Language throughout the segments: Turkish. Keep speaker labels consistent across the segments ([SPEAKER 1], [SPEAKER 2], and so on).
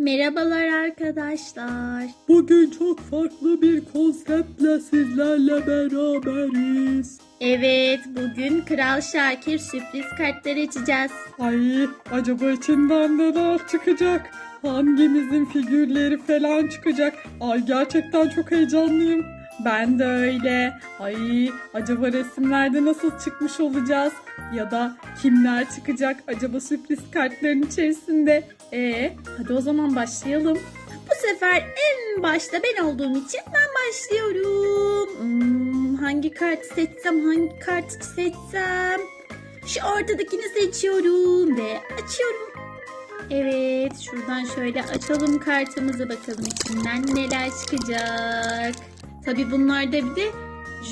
[SPEAKER 1] Merhabalar arkadaşlar.
[SPEAKER 2] Bugün çok farklı bir konseptle sizlerle beraberiz.
[SPEAKER 1] Evet, bugün Kral Şakir sürpriz kartları açacağız.
[SPEAKER 2] Ay acaba içinden neler çıkacak? Hangimizin figürleri falan çıkacak? Ay gerçekten çok heyecanlıyım. Ben de öyle. Ay acaba resimlerde nasıl çıkmış olacağız? Ya da kimler çıkacak acaba sürpriz kartların içerisinde? E hadi o zaman başlayalım.
[SPEAKER 1] Bu sefer en başta ben olduğum için ben başlıyorum. Hmm, hangi kartı seçsem, hangi kartı seçsem? Şu ortadakini seçiyorum ve açıyorum. Evet, şuradan şöyle açalım kartımızı bakalım içinden neler çıkacak. Tabi bunlarda bir de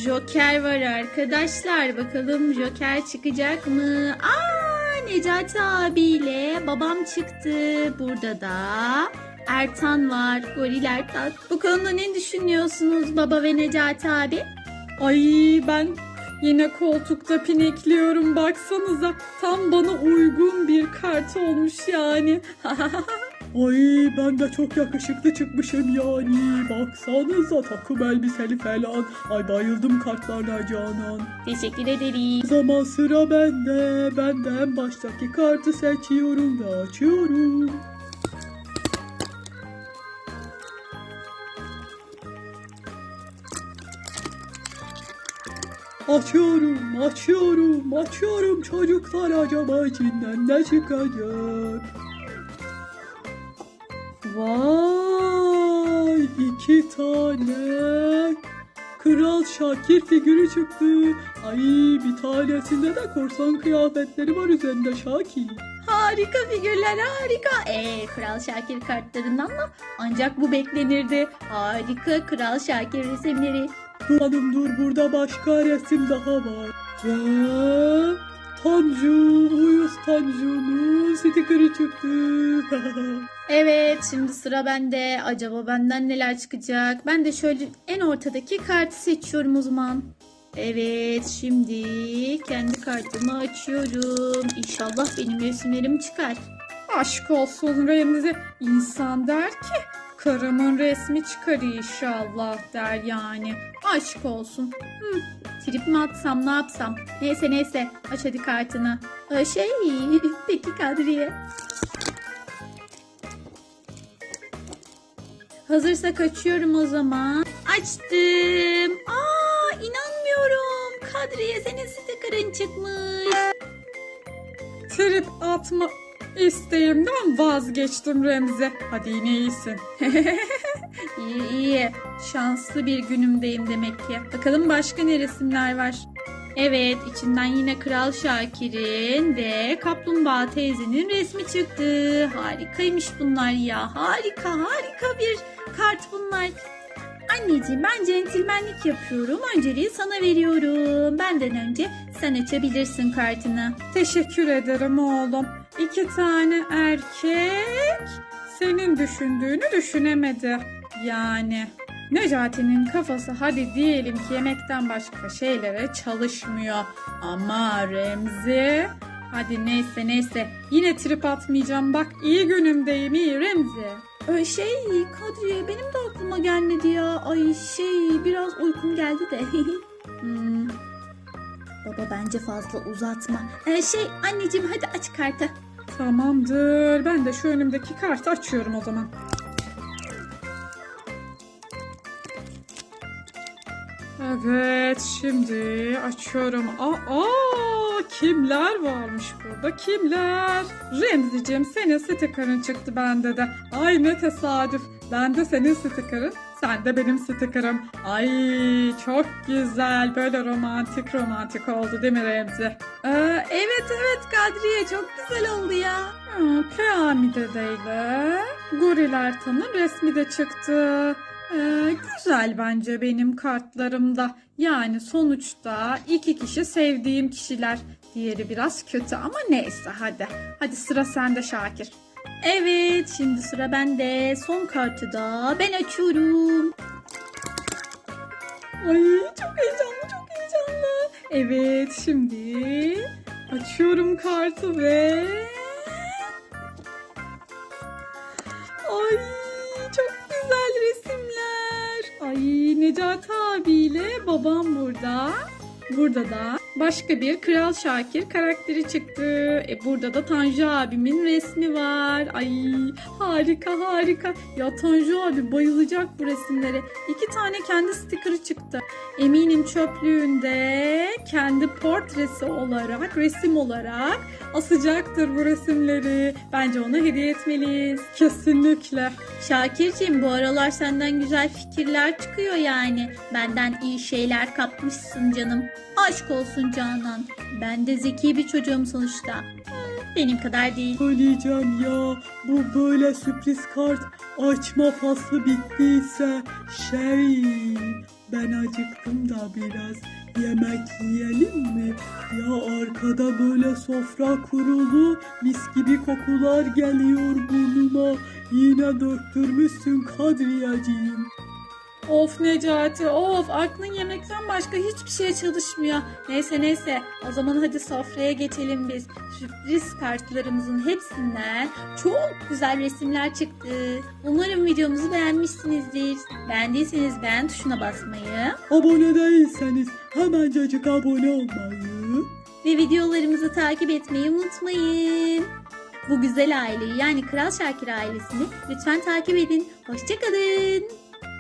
[SPEAKER 1] Joker var arkadaşlar. Bakalım Joker çıkacak mı? Aa, Necati abiyle babam çıktı. Burada da Ertan var. Goril Ertan. Bu konuda ne düşünüyorsunuz baba ve Necati abi?
[SPEAKER 2] Ay ben yine koltukta pinekliyorum baksanıza. Tam bana uygun bir kart olmuş yani. Ay ben de çok yakışıklı çıkmışım yani. Baksanıza takım elbiseli falan. Ay bayıldım kartlarına Canan.
[SPEAKER 1] Teşekkür ederim.
[SPEAKER 2] O zaman sıra bende. Ben de en baştaki kartı seçiyorum ve açıyorum. Açıyorum, açıyorum, açıyorum çocuklar acaba içinden ne çıkacak? Vay iki tane Kral Şakir figürü çıktı. Ay bir tanesinde de korsan kıyafetleri var üzerinde Şakir.
[SPEAKER 1] Harika figürler harika. Ee, Kral Şakir kartlarından da ancak bu beklenirdi. Harika Kral Şakir resimleri.
[SPEAKER 2] Dur hanım dur burada başka resim daha var. Ve Tanju, Uyuz Tanju'nun stikeri çıktı.
[SPEAKER 1] Evet şimdi sıra bende. Acaba benden neler çıkacak? Ben de şöyle en ortadaki kartı seçiyorum o zaman. Evet şimdi kendi kartımı açıyorum. İnşallah benim resimlerim çıkar.
[SPEAKER 2] Aşk olsun Remzi. İnsan der ki karımın resmi çıkar inşallah der yani.
[SPEAKER 1] Aşk olsun. Hı, trip mi atsam ne yapsam? Neyse neyse aç hadi kartını. Şey peki Kadriye. Hazırsa kaçıyorum o zaman. Açtım. Aa inanmıyorum. Kadriye senin stikerin çıkmış.
[SPEAKER 2] Trip atma isteğimden vazgeçtim Remzi. Hadi yine iyisin.
[SPEAKER 1] İyi iyi. Şanslı bir günümdeyim demek ki. Bakalım başka ne resimler var. Evet içinden yine Kral Şakir'in ve Kaplumbağa teyzenin resmi çıktı. Harikaymış bunlar ya. Harika harika bir kart bunlar. Anneciğim ben centilmenlik yapıyorum. Önceliği sana veriyorum. Benden önce sen açabilirsin kartını.
[SPEAKER 2] Teşekkür ederim oğlum. İki tane erkek senin düşündüğünü düşünemedi. Yani Necati'nin kafası hadi diyelim ki yemekten başka şeylere çalışmıyor. Ama Remzi hadi neyse neyse yine trip atmayacağım bak iyi günümdeyim iyi Remzi.
[SPEAKER 1] Ee, şey Kadriye benim de aklıma gelmedi ya. Ay şey biraz uykum geldi de. Hmm. Baba bence fazla uzatma. Ee, şey anneciğim hadi aç kartı.
[SPEAKER 2] Tamamdır ben de şu önümdeki kartı açıyorum o zaman. Evet şimdi açıyorum. Aa, aa, kimler varmış burada kimler? Remzicim senin stikerın çıktı bende de. Ay ne tesadüf. Ben de senin stikerin. Sen de benim stikerim. Ay çok güzel. Böyle romantik romantik oldu değil mi Remzi?
[SPEAKER 1] Ee, evet evet Kadriye çok güzel oldu ya.
[SPEAKER 2] Ha, Peyami dedeyle Goril Ertan'ın resmi de çıktı. Ee, güzel bence benim kartlarımda. Yani sonuçta iki kişi sevdiğim kişiler. Diğeri biraz kötü ama neyse hadi. Hadi sıra sende Şakir.
[SPEAKER 1] Evet şimdi sıra bende. Son kartı da ben açıyorum.
[SPEAKER 2] Ay çok heyecanlı çok heyecanlı. Evet şimdi açıyorum kartı ve...
[SPEAKER 1] Ay Ay Necati abiyle babam burada. Burada da başka bir Kral Şakir karakteri çıktı. E burada da Tanju abimin resmi var. Ay harika harika. Ya Tanju abi bayılacak bu resimlere. İki tane kendi stikeri çıktı. Eminim çöplüğünde kendi portresi olarak, resim olarak asacaktır bu resimleri. Bence ona hediye etmeliyiz. Kesinlikle.
[SPEAKER 3] Şakirciğim bu aralar senden güzel fikirler çıkıyor yani. Benden iyi şeyler kapmışsın canım. Aşk olsun Canan. Ben de zeki bir çocuğum sonuçta. Benim kadar değil.
[SPEAKER 2] Söyleyeceğim ya bu böyle sürpriz kart açma faslı bittiyse şey ben acıktım da biraz yemek yiyelim mi? Ya arkada böyle sofra kurulu mis gibi kokular geliyor burnuma yine döktürmüşsün Kadriyeciğim.
[SPEAKER 1] Of Necati of aklın yemekten başka hiçbir şeye çalışmıyor. Neyse neyse o zaman hadi sofraya geçelim biz.
[SPEAKER 3] Sürpriz kartlarımızın hepsinden çok güzel resimler çıktı. Umarım videomuzu beğenmişsinizdir. Beğendiyseniz beğen tuşuna basmayı
[SPEAKER 2] Abone değilseniz hemencecik abone olmayı
[SPEAKER 3] ve videolarımızı takip etmeyi unutmayın. Bu güzel aileyi yani Kral Şakir ailesini lütfen takip edin. Hoşçakalın.